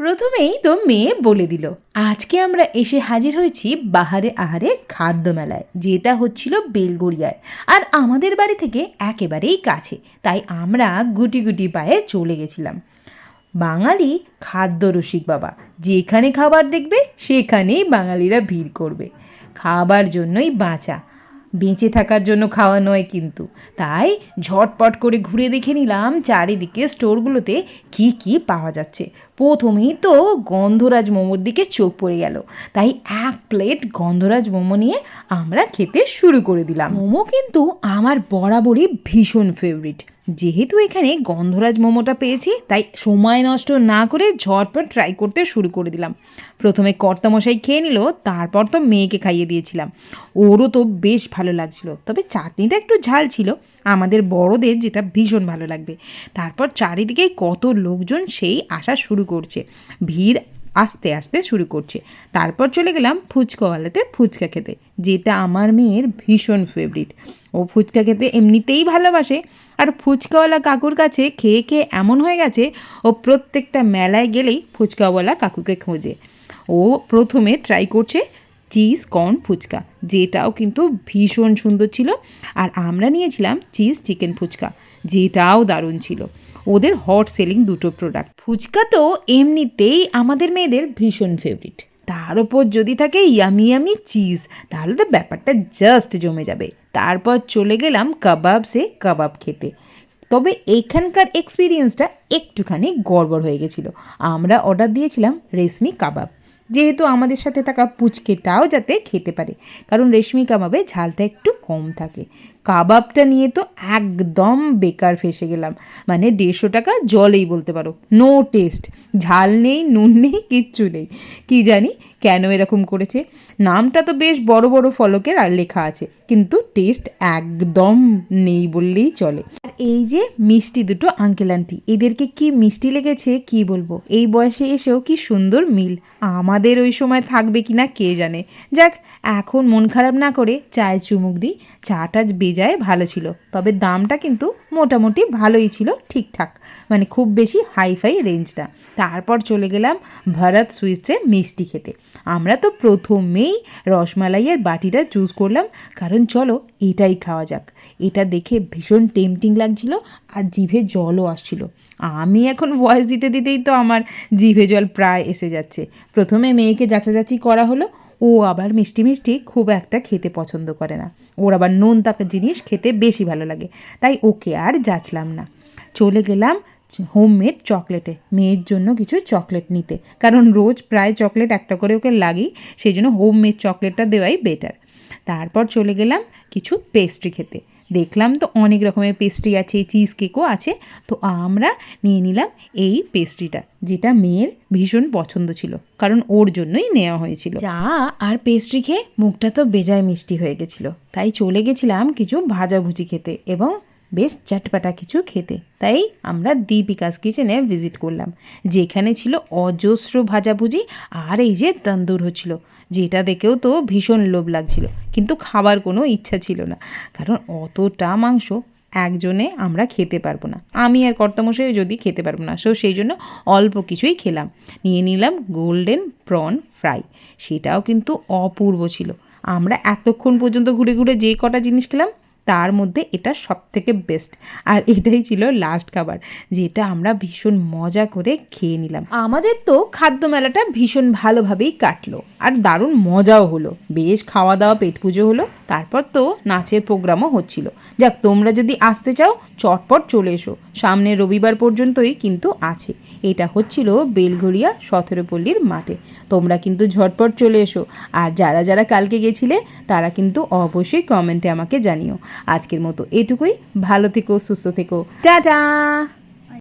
প্রথমেই তো মেয়ে বলে দিল, আজকে আমরা এসে হাজির হয়েছি বাহারে আহারে খাদ্য মেলায় যেটা হচ্ছিল বেলগড়িয়ায়, আর আমাদের বাড়ি থেকে একেবারেই কাছে, তাই আমরা গুটি গুটি পায়ে চলে গেছিলাম। বাঙালি খাদ্য রসিক বাবা, যেখানে খাবার দেখবে, সেখানেই বাঙালিরা ভিড় করবে। খাবার জন্যই বাঁচা বেঁচে থাকার জন্য খাওয়া নয় কিন্তু। তাই ঝটপট করে ঘুরে দেখে নিলাম চারিদিকে স্টোরগুলোতে কি কি পাওয়া যাচ্ছে। প্রথমেই তো গন্ধরাজ মোমোর দিকে চোখ পড়ে গেল। তাই এক প্লেট গন্ধরাজ মোমো নিয়ে আমরা খেতে শুরু করে দিলাম। মোমো কিন্তু আমার বরাবরই ভীষণ ফেভারিট যেহেতু এখানে গন্ধরাজ মোমোটা পেয়েছি, তাই সময় নষ্ট না করে ঝটপট ট্রাই করতে শুরু করে দিলাম। প্রথমে কর্তামশাই খেয়ে নিল, তারপর তো মেয়েকে খাইয়ে দিয়েছিলাম। ওরও তো বেশ ভালো লাগছিল, তবে চাটনিটা একটু ঝাল ছিল। আমাদের বড়দের যেটা ভীষণ ভালো লাগবে। তারপর চারিদিকে কত লোকজন সেই আসা শুরু করছে। ভিড় আস্তে আস্তে শুরু করছে। তারপর চলে গেলাম ফুচকাওয়ালাতে ফুচকা খেতে, যেটা আমার মেয়ের ভীষণ ফেভারিট ও ফুচকা খেতে এমনিতেই ভালোবাসে, আর ফুচকাওয়ালা কাকুর কাছে খেয়ে খেয়ে এমন হয়ে গেছে, ও প্রত্যেকটা মেলায় গেলেই ফুচকাওয়ালা কাকুকে খোঁজে। ও প্রথমে ট্রাই করছে চিজ কর্ন ফুচকা, যেটাও কিন্তু ভীষণ সুন্দর ছিল, আর আমরা নিয়েছিলাম চিজ চিকেন ফুচকা। যেটাও দারুণ ছিল। ওদের হট সেলিং দুটো প্রোডাক্ট ফুচকা তো এমনিতেই আমাদের মেয়েদের ভীষণ ফেভারিট তার ওপর যদি থাকে ইয়ামি ইয়ামি চিজ তাহলে তো ব্যাপারটা জাস্ট জমে যাবে। তারপর চলে গেলাম কাবাবসে কাবাব খেতে। তবে এখানকার এক্সপিরিয়েন্সটা একটুখানি গড়বড় হয়ে গেছিল। আমরা অর্ডার দিয়েছিলাম রেশমি কাবাব যেহেতু আমাদের সাথে থাকা পুচকেটাও যাতে খেতে পারে। কারণ রেশমি কাবাবে ঝালটা একটু কম থাকে। কাবাবটা নিয়ে তো একদম বেকার ফেসে গেলাম। মানে দেড়শো টাকা জলেই বলতে পারো। নো টেস্ট ঝাল নেই, নুন নেই, কিচ্ছু নেই। কি জানি কেন এরকম করেছে? নামটা তো বেশ বড় বড় ফলকের আর লেখা আছে। কিন্তু টেস্ট একদম নেই বললেই চলে। আর এই যে মিষ্টি দুটো আঙ্কেল আন্টি এদেরকে কি মিষ্টি লেগেছে কি বলব? এই বয়সে এসেও কি সুন্দর মিল? আমাদের ওই সময় থাকবে কি না কে জানে? যাক, এখন মন খারাপ না করে চায় চুমুক দিই, চাটা বেজায় ভালো ছিল, তবে দামটা কিন্তু মোটামুটি ভালোই ছিল ঠিকঠাক মানে খুব বেশি হাইফাই রেঞ্জ না। তারপর চলে গেলাম ভারত সুইটসে মিষ্টি খেতে। আমরা তো প্রথমেই রসমালাইয়ের বাটিটা চুজ করলাম, কারণ চলো এটাই খাওয়া যাক। এটা দেখে ভীষণ টেম্পটিং লাগছিল আর জিভে জলও আসছিল। আমি এখন ভয়েস দিতে দিতেই তো আমার জিভে জল প্রায় এসে যাচ্ছে। প্রথমে মেয়েকে যাচাযাচি করা হলো। ও আবার মিষ্টি মিষ্টি খুব একটা খেতে পছন্দ করে না। ওর আবার নুন তাকে জিনিস খেতে বেশি ভালো লাগে। তাই ওকে আর যাচলাম না। চলে গেলাম হোমমেড চকলেটে মেয়ের জন্য কিছু চকলেট নিতে। কারণ রোজ প্রায় চকলেট একটা করে ওকে লাগেই। সেই জন্য হোমমেড চকলেটটা দেওয়াই বেটার তারপর চলে গেলাম কিছু পেস্ট্রি খেতে। দেখলাম তো অনেক রকমের পেস্ট্রি আছে চিজ কেকও আছে। তো আমরা নিয়ে নিলাম এই পেস্ট্রিটা যেটা মেয়ের ভীষণ পছন্দ ছিল, কারণ ওর জন্যই নেওয়া হয়েছিল। চা আর পেস্ট্রি খেয়ে মুখটা তো বেজায় মিষ্টি হয়ে গেছিল। তাই চলে গেছিলাম কিছু ভাজাভুজি খেতে এবং বেশ চটপাটা কিছু খেতে। তাই আমরা দীপিকাস কিচেনে ভিজিট করলাম, যেখানে ছিল অজস্র ভাজাভুজি আর এই যে তন্দুর হচ্ছিল, যেটা দেখেও তো ভীষণ লোভ লাগছিল, কিন্তু খাবার কোনো ইচ্ছা ছিল না, কারণ অতটা মাংস একজনে আমরা খেতে পারব না। আমি আর কর্তামশাই যদি খেতে পারব না, সো সেই জন্য অল্প কিছুই খেলাম। নিয়ে নিলাম গোল্ডেন প্রন ফ্রাই সেটাও কিন্তু অপূর্ব ছিল। আমরা এতক্ষণ পর্যন্ত ঘুরে ঘুরে যে কটা জিনিস খেলাম তার মধ্যে এটা সব থেকে বেস্ট আর এটাই ছিল লাস্ট খাবার, যেটা আমরা ভীষণ মজা করে খেয়ে নিলাম। আমাদের তো খাদ্য মেলাটা ভীষণ ভালোভাবেই কাটলো, আর দারুণ মজাও হলো। বেশ খাওয়া দাওয়া পেট পুজো হলো। তারপর তো নাচের প্রোগ্রামও হচ্ছিল। যাক, তোমরা যদি আসতে চাও, চটপট চলে এসো। সামনে রবিবার পর্যন্তই কিন্তু আছে। এটা হচ্ছিল বেলঘড়িয়া সতেরোপল্লীর মাঠে। তোমরা কিন্তু ঝটপট চলে এসো। আর যারা যারা কালকে গেছিলে, তারা কিন্তু অবশ্যই কমেন্টে আমাকে জানিও। আজকের মতো এটুকুই। ভালো থেকো, সুস্থ থেকো। টাটা!